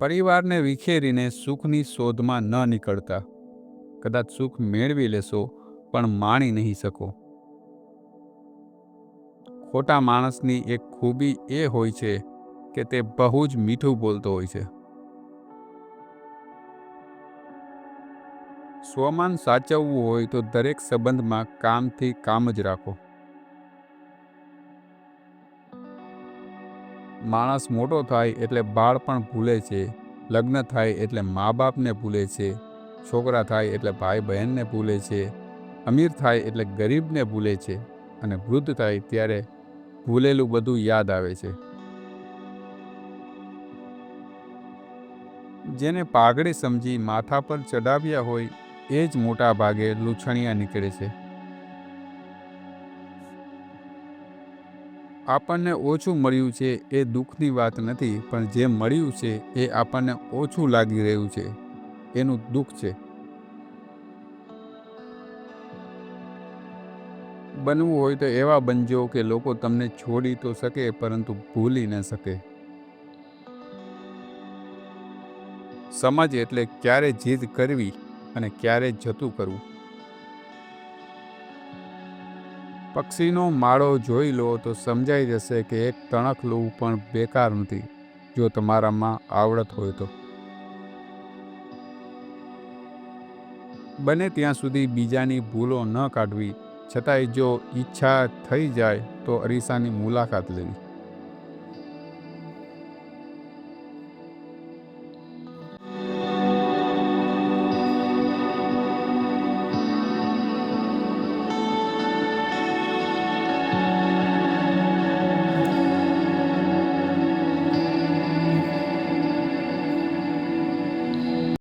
પરિવારને વિખેરીને સુખની શોધમાં ન નીકળતા. કદાચ સુખ મેળવી લેશો, પણ માણી નહીં શકો. ખોટા માણસની એક ખૂબી એ હોય છે કે તે બહુ જ મીઠું બોલતો હોય છે. સ્વમાન સાચવવું હોય તો દરેક સંબંધમાં કામથી કામ જ રાખો. માણસ મોટો થાય એટલે બાળપણ ભૂલે છે, લગ્ન થાય એટલે મા બાપને ભૂલે છે, છોકરા થાય એટલે ભાઈ બહેનને ભૂલે છે, અમીર થાય એટલે ગરીબને ભૂલે છે અને વૃદ્ધ થાય ત્યારે ભૂલેલું બધું યાદ આવે છે. જેને પાઘડી સમજી માથા પર ચડાવ્યા હોય એ જ મોટા ભાગે લૂછણિયા નીકળે છે. આપણને ઓછું મળ્યું છે એ દુઃખની વાત નથી, પણ જે મળ્યું છે એ આપણને ઓછું લાગી રહ્યું છે. એનું દુઃખ છે. બનવું હોય તો એવા બનજો કે લોકો તમને છોડી તો શકે, પરંતુ ભૂલી ન શકે. સમજ એટલે ક્યારે જીદ કરવી અને ક્યારે જતું કરવું. પક્ષીનો માળો જોઈ લો તો સમજાઈ જશે કે એક તણખલું પણ બેકાર નથી, જો તમારામાં આવડત હોય તો. બને ત્યાં સુધી બીજાની ભૂલો ન કાઢવી, છતાંય જો ઈચ્છા થઈ જાય તો અરીસાની મુલાકાત લેવી.